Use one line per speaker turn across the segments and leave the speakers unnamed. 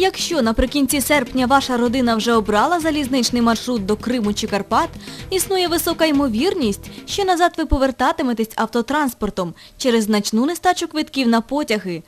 Якщо наприкінці серпня ваша родина вже обрала залізничний маршрут до Криму чи Карпат, існує висока ймовірність, що назад ви повертатиметесь автотранспортом через значну нестачу квитків на потяги.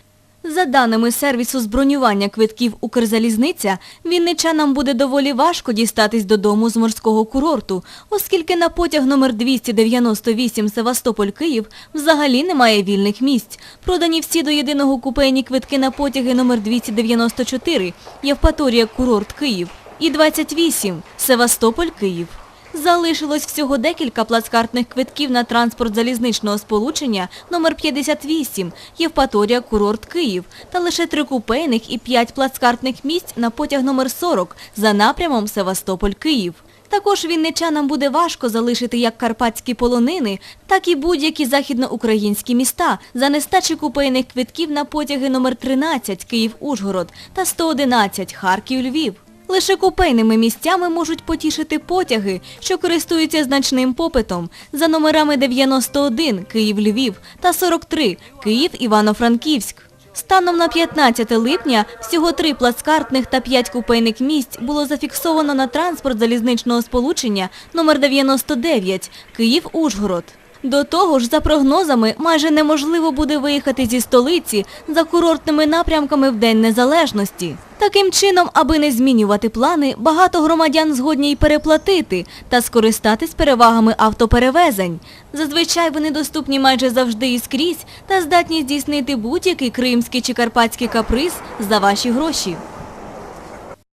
За даними сервісу з бронювання квитків Укрзалізниця, вінничанам буде доволі важко дістатись додому з морського курорту, оскільки на потяг номер 298 Севастополь-Київ взагалі немає вільних місць. Продані всі до єдиного купейні квитки на потяги номер 294 Євпаторія Курорт Київ і 28 Севастополь-Київ. Залишилось всього декілька плацкартних квитків на транспорт залізничного сполучення номер 58 Євпаторія Курорт Київ та лише три купейних і п'ять плацкартних місць на потяг номер 40 за напрямом Севастополь-Київ. Також вінничанам буде важко залишити як карпатські полонини, так і будь-які західноукраїнські міста за нестачі купейних квитків на потяги номер 13 Київ-Ужгород та 111 Харків-Львів. Лише купейними місцями можуть потішити потяги, що користуються значним попитом за номерами 91 Київ-Львів та 43 Київ-Івано-Франківськ. Станом на 15 липня всього три плацкартних та п'ять купейних місць було зафіксовано на транспорт залізничного сполучення номер 99 Київ-Ужгород. До того ж, за прогнозами, майже неможливо буде виїхати зі столиці за курортними напрямками в День Незалежності. Таким чином, аби не змінювати плани, багато громадян згодні й переплатити та скористатись перевагами автоперевезень. Зазвичай вони доступні майже завжди і скрізь та здатні здійснити будь-який кримський чи карпатський каприз за ваші гроші.